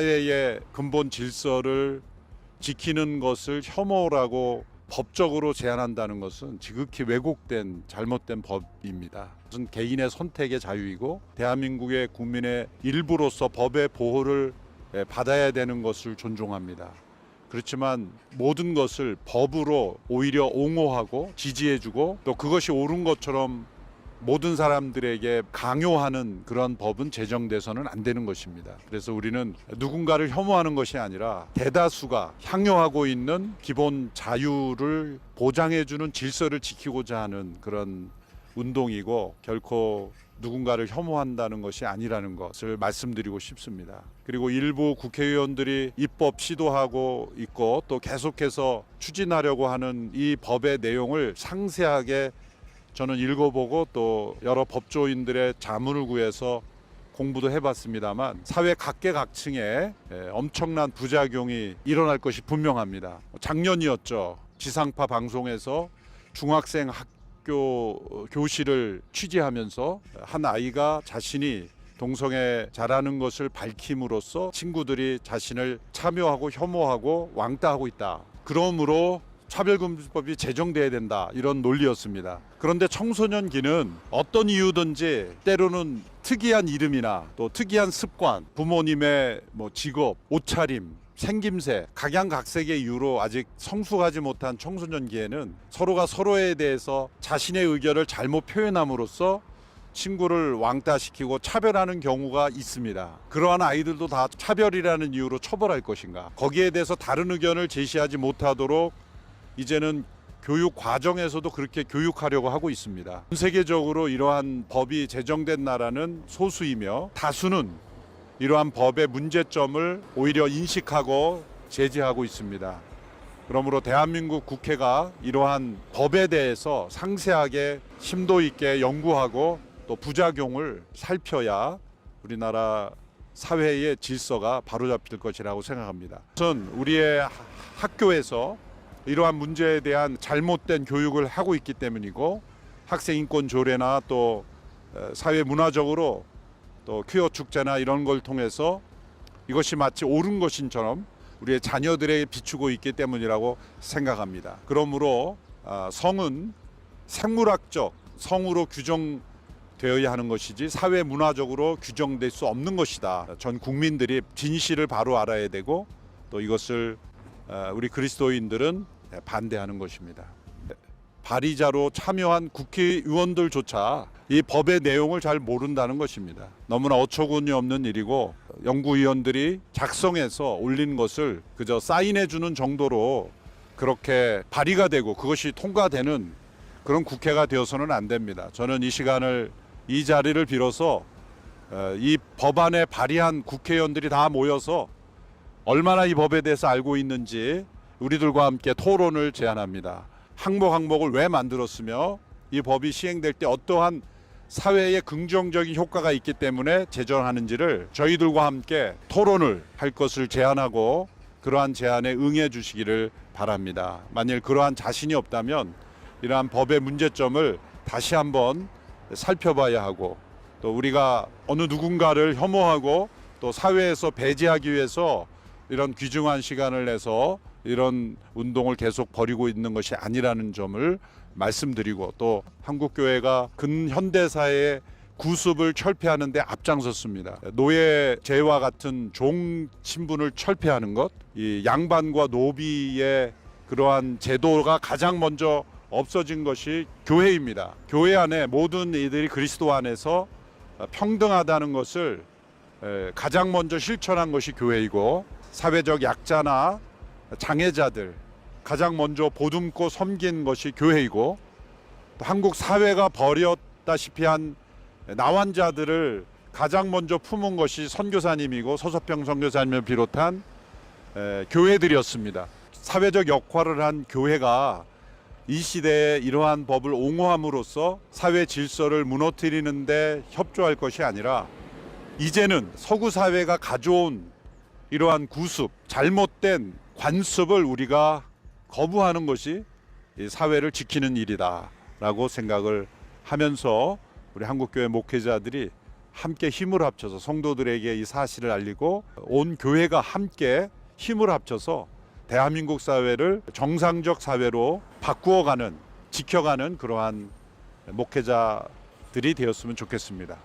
사회의 근본 질서를 지키는 것을 혐오라고 법적으로 제한한다는 것은 지극히 왜곡된 잘못된 법입니다. 무슨 개인의 선택의 자유이고 대한민국의 국민의 일부로서 법의 보호를 예, 받아야 되는 것을 존중합니다. 그렇지만 모든 것을 법으로 오히려 옹호하고 지지해주고 또 그것이 옳은 것처럼 모든 사람들에게 강요하는 그런 법은 제정돼서는 안 되는 것입니다. 그래서 우리는 누군가를 혐오하는 것이 아니라 대다수가 향유하고 있는 기본 자유를 보장해주는 질서를 지키고자 하는 그런 운동이고 결코 누군가를 혐오한다는 것이 아니라는 것을 말씀드리고 싶습니다. 그리고 일부 국회의원들이 입법 시도하고 있고 또 계속해서 추진하려고 하는 이 법의 내용을 상세하게 저는 읽어보고 또 여러 법조인들의 자문을 구해서 공부도 해봤습니다만 사회 각계각층에 예, 엄청난 부작용이 일어날 것이 분명합니다. 작년이었죠. 지상파 방송에서 중학생 학교 교실을 취재하면서 한 아이가 자신이 동성애 잘하는 것을 밝힘으로써 친구들이 자신을 참여하고 혐오하고 왕따하고 있다. 그러므로 차별금지법이 제정돼야 된다 이런 논리였습니다. 그런데 청소년기는 어떤 이유든지 때로는 특이한 이름이나 또 특이한 습관, 부모님의 뭐 직업, 옷차림, 생김새, 각양각색의 이유로 아직 성숙하지 못한 청소년기에는 서로가 서로에 대해서 자신의 의견을 잘못 표현함으로써 친구를 왕따시키고 차별하는 경우가 있습니다. 그러한 아이들도 다 차별이라는 이유로 처벌할 것인가? 거기에 대해서 다른 의견을 제시하지 못하도록 이제는 교육 과정에서도 그렇게 교육하려고 하고 있습니다. 전 세계적으로 이러한 법이 제정된 나라는 소수이며 다수는 이러한 법의 문제점을 오히려 인식하고 제지하고 있습니다. 그러므로 대한민국 국회가 이러한 법에 대해서 상세하게 심도 있게 연구하고 또 부작용을 살펴야 우리나라 사회의 질서가 바로잡힐 것이라고 생각합니다. 우선 우리의 하- 학교에서 이러한 문제에 대한 잘못된 교육을 하고 있기 때문이고 학생 인권 조례나 또 어, 사회 문화적으로 또 퀴어 축제나 이런 걸 통해서 이것이 마치 옳은 것인처럼 우리의 자녀들에게 비추고 있기 때문이라고 생각합니다. 그러므로 아, 성은 생물학적 성으로 규정되어야 하는 것이지 사회 문화적으로 규정될 수 없는 것이다. 전 국민들이 진실을 바로 알아야 되고 또 이것을 어, 우리 그리스도인들은 반대하는 것입니다. 발의자로 참여한 국회의원들조차 이 법의 내용을 잘 모른다는 것입니다. 너무나 어처구니 없는 일이고 연구위원들이 작성해서 올린 것을 그저 사인해 주는 정도로 그렇게 발의가 되고 그것이 통과되는 그런 국회가 되어서는 안 됩니다. 저는 이 시간을 이 자리를 빌어서 어, 이 법안에 발의한 국회의원들이 다 모여서 얼마나 이 법에 대해서 알고 있는지 우리들과 함께 토론을 제안합니다. 항목 항목을 왜 만들었으며 이 법이 시행될 때 어떠한 사회에 긍정적인 효과가 있기 때문에 제정하는지를 저희들과 함께 토론을 할 것을 제안하고 그러한 제안에 응해 주시기를 바랍니다. 만일 그러한 자신이 없다면 이러한 법의 문제점을 다시 한번 살펴봐야 하고 또 우리가 어느 누군가를 혐오하고 또 사회에서 배제하기 위해서 이런 귀중한 시간을 내서 이런 운동을 계속 벌이고 있는 것이 아니라는 점을 말씀드리고 또 한국 교회가 근현대사의 구습을 철폐하는 데 앞장섰습니다. 노예 제와 같은 종 신분을 철폐하는 것, 이 양반과 노비의 그러한 제도가 가장 먼저 없어진 것이 교회입니다. 교회 안에 모든 이들이 그리스도 안에서 평등하다는 것을 에, 가장 먼저 실천한 것이 교회이고 사회적 약자나 장애자들 가장 먼저 보듬고 섬긴 것이 교회이고 또 한국 사회가 버렸다시피 한 나환자들을 가장 먼저 품은 것이 선교사님이고 서서평 선교사님을 비롯한 에, 교회들이었습니다. 사회적 역할을 한 교회가 이 시대에 이러한 법을 옹호함으로써 사회 질서를 무너뜨리는데 협조할 것이 아니라 이제는 서구 사회가 가져온 이러한 구습, 잘못된 관습을 우리가 거부하는 것이 이 사회를 지키는 일이다라고 생각을 하면서 우리 한국교회 목회자들이 함께 힘을 합쳐서 성도들에게 이 사실을 알리고 온 교회가 함께 힘을 합쳐서 대한민국 사회를 정상적 사회로 바꾸어가는 지켜가는 그러한 목회자들이 되었으면 좋겠습니다.